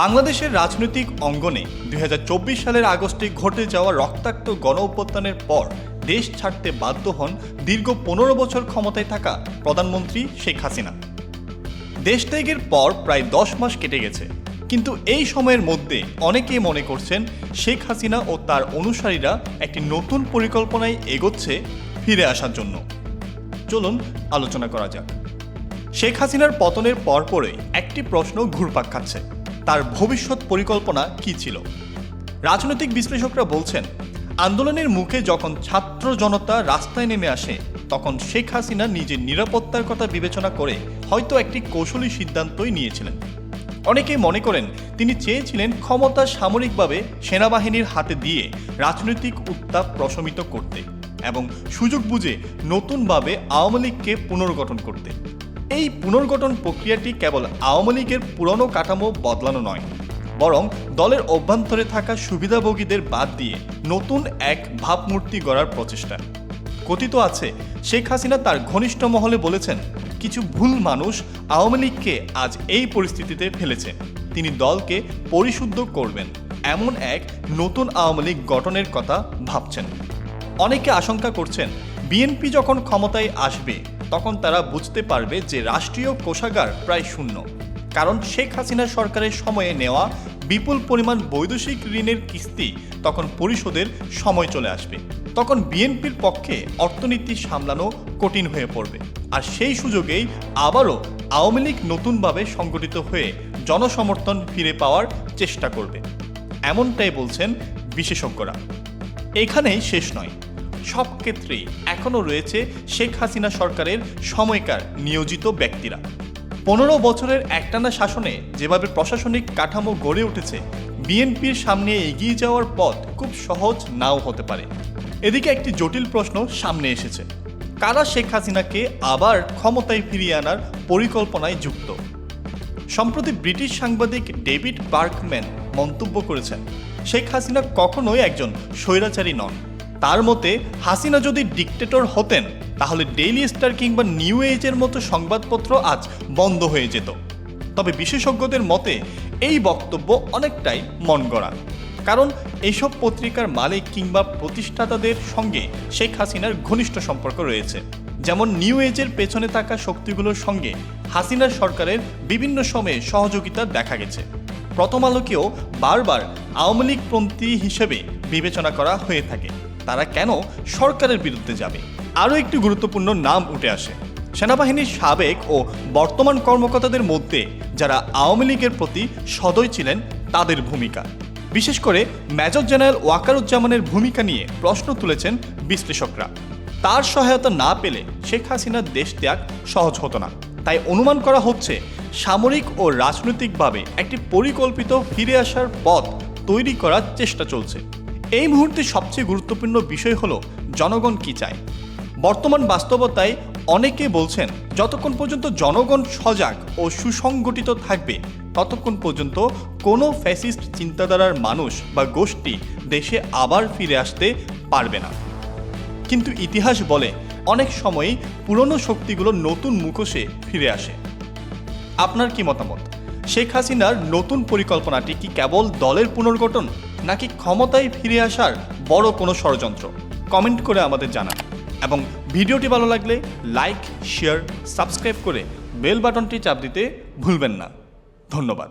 বাংলাদেশের রাজনৈতিক অঙ্গনে দুই হাজার চব্বিশ সালের আগস্টে ঘটে যাওয়া রক্তাক্ত গণ অভ্যুত্থানের পর দেশ ছাড়তে বাধ্য হন দীর্ঘ পনেরো বছর ক্ষমতায় থাকা প্রধানমন্ত্রী শেখ হাসিনা। দেশ ত্যাগের পর প্রায় দশ মাস কেটে গেছে। কিন্তু এই সময়ের মধ্যে অনেকেই মনে করছেন শেখ হাসিনা ও তার অনুসারীরা একটি নতুন পরিকল্পনায় এগোচ্ছে ফিরে আসার জন্য। চলুন আলোচনা করা যাক। শেখ হাসিনার পতনের পরপরই একটি প্রশ্ন ঘুরপাক খাচ্ছে। তার ভবিষ্যৎ পরিকল্পনা কি ছিল? রাজনৈতিক বিশ্লেষকরা বলছেন, আন্দোলনের মুখে যখন ছাত্র জনতা রাস্তায় নেমে আসে, তখন শেখ হাসিনা নিজের নিরাপত্তার কথা বিবেচনা করে হয়তো একটি কৌশলী সিদ্ধান্তই নিয়েছিলেন। অনেকেই মনে করেন, তিনি চেয়েছিলেন ক্ষমতা সামরিকভাবে সেনাবাহিনীর হাতে দিয়ে রাজনৈতিক উত্তাপ প্রশমিত করতে এবং সুযোগ বুঝে নতুনভাবে আওয়ামী লীগকে পুনর্গঠন করতে। এই পুনর্গঠন প্রক্রিয়াটি কেবল আওয়ামী লীগের পুরনো কাঠামো বদলানো নয়, বরং দলের অভ্যন্তরে থাকা সুবিধাভোগীদের বাদ দিয়ে নতুন এক ভাবমূর্তি গড়ার প্রচেষ্টা। কথিত আছে, শেখ হাসিনা তার ঘনিষ্ঠ মহলে বলেছেন, কিছু ভুল মানুষ আওয়ামী লীগকে আজ এই পরিস্থিতিতে ফেলেছে। তিনি দলকে পরিশুদ্ধ করবেন। এমন এক নতুন আওয়ামী লীগ গঠনের কথা ভাবছেন। অনেকে আশঙ্কা করছেন, বিএনপি যখন ক্ষমতায় আসবে তখন তারা বুঝতে পারবে যে রাষ্ট্রীয় কোষাগার প্রায় শূন্য। কারণ শেখ হাসিনা সরকারের সময়ে নেওয়া বিপুল পরিমাণ বৈদেশিক ঋণের কিস্তি তখন পরিশোধের সময় চলে আসবে। তখন বিএনপির পক্ষে অর্থনীতি সামলানো কঠিন হয়ে পড়বে। আর সেই সুযোগেই আবারও আওয়ামী লীগ নতুনভাবে সংগঠিত হয়ে জনসমর্থন ফিরে পাওয়ার চেষ্টা করবে। এমনটাই বলছেন বিশেষজ্ঞরা। এখানেই শেষ নয়। সব ক্ষেত্রেই এখনও রয়েছে শেখ হাসিনা সরকারের সময়কার নিয়োজিত ব্যক্তিরা। পনেরো বছরের একটানা শাসনে যেভাবে প্রশাসনিক কাঠামো গড়ে উঠেছে, বিএনপির সামনে এগিয়ে যাওয়ার পথ খুব সহজ নাও হতে পারে। এদিকে একটি জটিল প্রশ্ন সামনে এসেছে। কারা শেখ হাসিনাকে আবার ক্ষমতায় ফিরিয়ে আনার পরিকল্পনায় যুক্ত? সম্প্রতি ব্রিটিশ সাংবাদিক ডেভিড বার্কম্যান মন্তব্য করেছেন, শেখ হাসিনা কখনোই একজন স্বৈরাচারী নন। তার মতে, হাসিনা যদি ডিকটেটর হতেন, তাহলে ডেইলি স্টার কিংবা নিউ এজের মতো সংবাদপত্র আজ বন্ধ হয়ে যেত। তবে বিশেষজ্ঞদের মতে, এই বক্তব্য অনেকটাই মন গড়া কারণ এইসব পত্রিকার মালিক কিংবা প্রতিষ্ঠাতাদের সঙ্গে শেখ হাসিনার ঘনিষ্ঠ সম্পর্ক রয়েছে। যেমন নিউ এজের পেছনে থাকা শক্তিগুলোর সঙ্গে হাসিনার সরকারের বিভিন্ন সময়ে সহযোগিতা দেখা গেছে। প্রথম আলোকেও বারবার আওয়ামী লীগপন্থী হিসেবে বিবেচনা করা হয়ে থাকে। তারা কেন সরকারের বিরুদ্ধে যাবে? আরও একটি গুরুত্বপূর্ণ নাম উঠে আসে। সেনাবাহিনীর সাবেক ও বর্তমান কর্মকর্তাদের মধ্যে যারা আওয়ামী লীগের প্রতি সদয় ছিলেন, তাদের ভূমিকা। বিশেষ করে মেজর জেনারেল ওয়াকারুজ্জামানের ভূমিকা নিয়ে প্রশ্ন তুলেছেন বিশ্লেষকরা। তার সহায়তা না পেলে শেখ হাসিনার দেশ ত্যাগ সহজ হতো না। তাই অনুমান করা হচ্ছে, সামরিক ও রাজনৈতিকভাবে একটি পরিকল্পিত ফিরে আসার পথ তৈরি করার চেষ্টা চলছে। এই মুহূর্তে সবচেয়ে গুরুত্বপূর্ণ বিষয় হলো, জনগণ কি চায়? বর্তমান বাস্তবতায় অনেকে বলছেন, যতক্ষণ পর্যন্ত জনগণ সজাগ ও সুসংগঠিত থাকবে, ততক্ষণ পর্যন্ত কোনো ফ্যাসিস্ট চিন্তাধারার মানুষ বা গোষ্ঠী দেশে আবার ফিরে আসতে পারবে না। কিন্তু ইতিহাস বলে, অনেক সময়ই পুরনো শক্তিগুলো নতুন মুখোশে ফিরে আসে। আপনার কি মতামত? শেখ হাসিনার নতুন পরিকল্পনাটি কি কেবল দলের পুনর্গঠন, নাকি ক্ষমতায় ফিরে আসার বড় কোনো ষড়যন্ত্র? কমেন্ট করে আমাদের জানান। এবং ভিডিওটি ভালো লাগলে লাইক, শেয়ার, সাবস্ক্রাইব করে বেল বাটনটি চাপ দিতে ভুলবেন না। ধন্যবাদ।